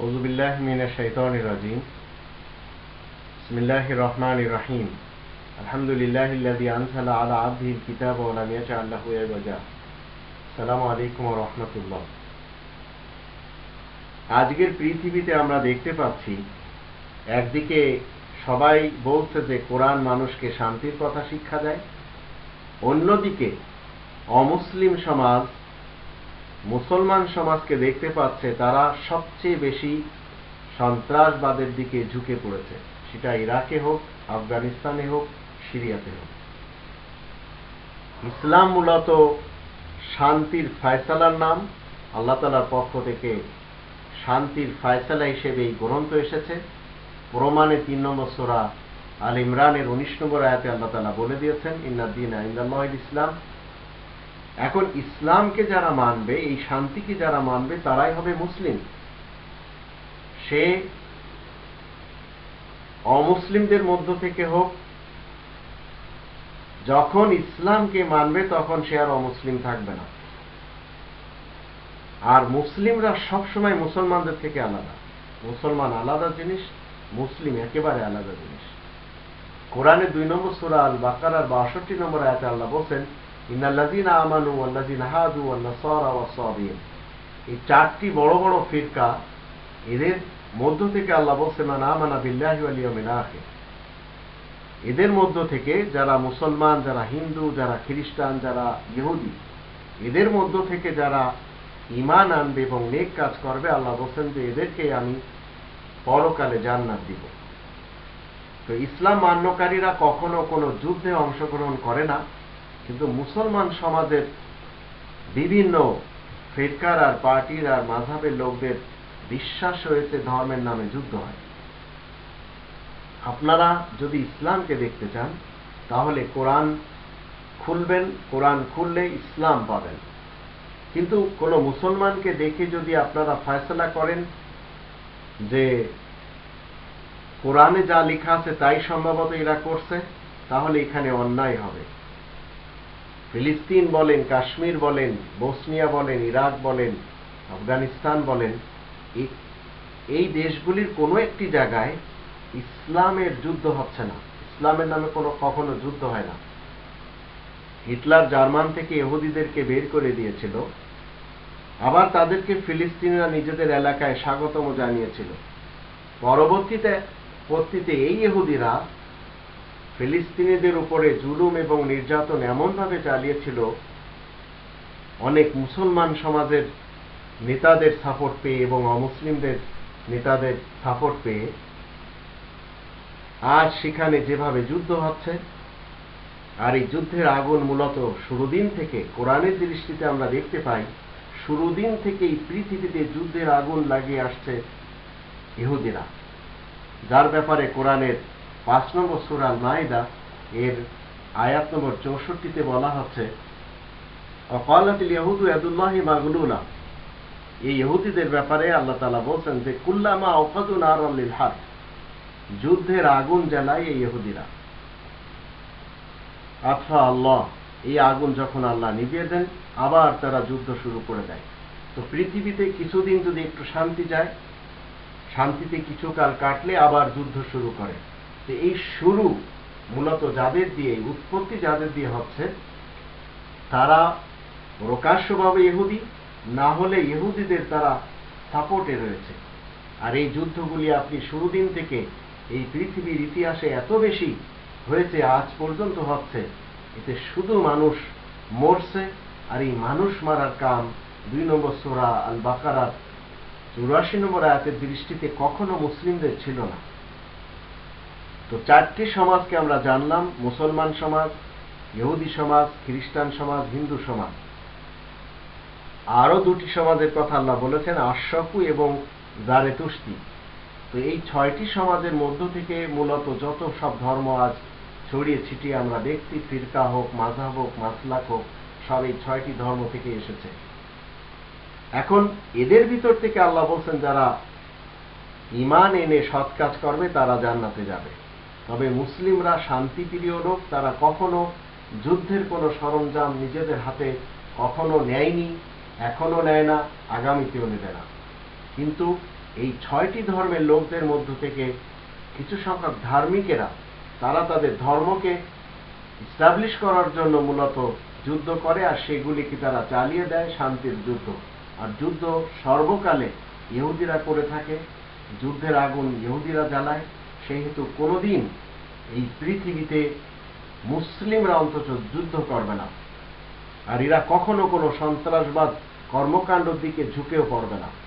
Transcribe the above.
আজকের পৃথিবীতে আমরা দেখতে পাচ্ছি, একদিকে সবাই বলছে যে কোরআন মানুষকে শান্তির কথা শিক্ষা দেয়, অন্যদিকে অমুসলিম সমাজ মুসলমান সমাজকে দেখতে পাচ্ছে তারা সবচেয়ে বেশি সন্ত্রাসবাদের দিকে ঝুঁকে পড়েছে। সেটা ইরাকে হোক, আফগানিস্তানে হোক, সিরিয়াতে হোক। ইসলাম মূলত শান্তির ফায়সালার নাম। আল্লাহ তালার পক্ষ থেকে শান্তির ফায়সালা হিসেবে এই গ্রন্থ এসেছে। প্রমাণে তিন নম্বর সোরা আল ইমরানের উনিশ নম্বর আয়াতে আল্লাহ তালা বলে দিয়েছেন, ইন্নাদ্দিন আইন্দাল্লাহ ইসলাম এখন ইসলামকে যারা মানবে, এই শান্তিকে যারা মানবে, তারাই হবে মুসলিম। সে অমুসলিমদের মধ্য থেকে হোক, যখন ইসলামকে মানবে, তখন সে আর অমুসলিম থাকবে না। আর মুসলিমরা সবসময় মুসলমানদের থেকে আলাদা। মুসলমান আলাদা জিনিস, মুসলিম একেবারে আলাদা জিনিস। কোরআনে দুই নম্বর সুরা আল বাকারার বাষট্টি নম্বর আয়াতে আল্লাহ বলছেন ইন্নাল্লাযীনা আমানু ওয়াল্লাযীনা হাদু এই চারটি বড় বড় ফিরকা, এদের মধ্য থেকে আল্লাহ মান আমানা বিল্লাহি এদের মধ্য থেকে যারা মুসলমান, যারা হিন্দু, যারা খ্রিস্টান, যারা ইহুদি, এদের মধ্য থেকে যারা ইমান আনবে এবং নেক কাজ করবে, আল্লাহ বলছেন যে এদেরকে আমি পরকালে জান্নাত দিব। তো ইসলাম মান্যকারীরা কখনো কোনো যুদ্ধে অংশগ্রহণ করে না। কিন্তু মুসলমান সমাজের বিভিন্ন ফেরকার আর পার্টির আর মাঝাবের লোকদের বিশ্বাস হয়েছে ধর্মের নামে যুদ্ধ হয়। আপনারা যদি ইসলামকে দেখতে চান, তাহলে কোরআন খুলবেন, কোরআন খুললে ইসলাম পাবেন। কিন্তু কোনো মুসলমানকে দেখে যদি আপনারা ফয়সলা করেন যে কোরআনে যা লেখা আছে তাই সম্ভবত এরা করছে, তাহলে এখানে অন্যায় হবে। ফিলিস্তিন বলেন, কাশ্মীর বলেন, বসনিয়া বলেন, ইরাক বলেন, আফগানিস্তান বলেন এই দেশগুলির কোনো একটি জায়গায় ইসলামের যুদ্ধ হচ্ছে না। ইসলামের নামে কোনো কখনো যুদ্ধ হয় না। হিটলার জার্মান থেকে এহুদিদেরকে বের করে দিয়েছিল। আবার তাদেরকে ফিলিস্তিনিরা নিজেদের এলাকায় স্বাগতম জানিয়েছিল। পরবর্তীতে পত্তিতে এই ইহুদিরা ফিলিস্তিনিদের উপরে জুলুম এবং নির্যাতন এমনভাবে চালিয়েছিল, অনেক মুসলমান সমাজের নেতাদের সাপোর্ট পেয়ে এবং অমুসলিমদের নেতাদের সাপোর্ট পেয়ে আজ সেখানে যেভাবে যুদ্ধ হচ্ছে, আর এই যুদ্ধের আগুন মূলত শুরুদিন থেকে, কোরআনের দৃষ্টিতে আমরা দেখতে পাই, শুরুদিন থেকেই পৃথিবীতে যুদ্ধের আগুন লাগিয়ে আসছে ইহুদিরা। যার ব্যাপারে কোরআনের পাঁচ নম্বর সুরাল মাইদা এর আয়াত নম্বর চৌষট্টিতে বলা হচ্ছে অকালাতিল ইহুদু এদুল্লাহি মাগলুলা। এই ইহুদিদের ব্যাপারে আল্লাহ তালা বলছেন যে, কুল্লামা ওফাদু নারিল হাত যুদ্ধের আগুন জ্বালায় এই ইহুদিরা। আচ্ছা আল্লাহ, এই আগুন যখন আল্লাহ নিভিয়ে দেন, আবার তারা যুদ্ধ শুরু করে দেয়। তো পৃথিবীতে কিছুদিন যদি একটু শান্তি যায়, শান্তিতে কিছুকাল কাটলে আবার যুদ্ধ শুরু করে। তো এই শুরু মূলত যাদের দিয়ে উৎপত্তি যাদের দিয়ে হচ্ছে, তারা প্রকাশ্যভাবে ইহুদি, না হলে ইহুদিদের তারা সাপোর্টে রয়েছে। আর এই যুদ্ধগুলি আপনি শুরু দিন থেকে এই পৃথিবীর ইতিহাসে এত বেশি হয়েছে, আজ পর্যন্ত হচ্ছে, এতে শুধু মানুষ মরছে, আর এই মানুষ মারার কাম দুই নম্বর সোরা আল বাকারার চুরাশি নম্বর আয়াতের দৃষ্টিতে কখনো মুসলিমদের ছিল না। তো চারটি সমাজকে আমরা জানলাম, মুসলমান সমাজ, ইহুদি সমাজ, খ্রিস্টান সমাজ, হিন্দু সমাজ। আরও দুটি সমাজের কথা আল্লাহ বলেছেন আশাকু এবং জারে তুষ্টি। তো এই ছয়টি সমাজের মধ্য থেকে মূলত যত সব ধর্ম আজ ছড়িয়ে ছিটিয়ে আমরা দেখছি, ফিরকা হোক মাঝাব হোক, মাসলাক হোক, সব এই ছয়টি ধর্ম থেকে এসেছে। এখন এদের ভিতর থেকে আল্লাহ বলছেন, যারা ইমান এনে সৎ কাজ করবে তারা জান্নাতে যাবে। তবে মুসলিমরা শান্তিপ্রিয় লোক, তারা কখনো যুদ্ধের কোনো সরঞ্জাম নিজেদের হাতে কখনো নেয়নি, এখনও নেয় না, আগামীতেও নেবে না। কিন্তু এই ছয়টি ধর্মের লোকদের মধ্য থেকে কিছু সংখ্যক ধার্মিকেরা, তারা তাদের ধর্মকে স্টাবলিশ করার জন্য মূলত যুদ্ধ করে আর সেগুলিকে তারা চালিয়ে দেয় শান্তির যুদ্ধ। আর যুদ্ধ সর্বকালে ইহুদিরা করে থাকে, যুদ্ধের আগুন ইহুদিরা জ্বালায়। সেহেতু কোনোদিন এই পৃথিবীতে মুসলিমরা অন্তত যুদ্ধ করবে না। আর এরা কখনো কোনো সন্ত্রাসবাদ কর্মকাণ্ডের দিকে ঝুঁকেও পড়বে না।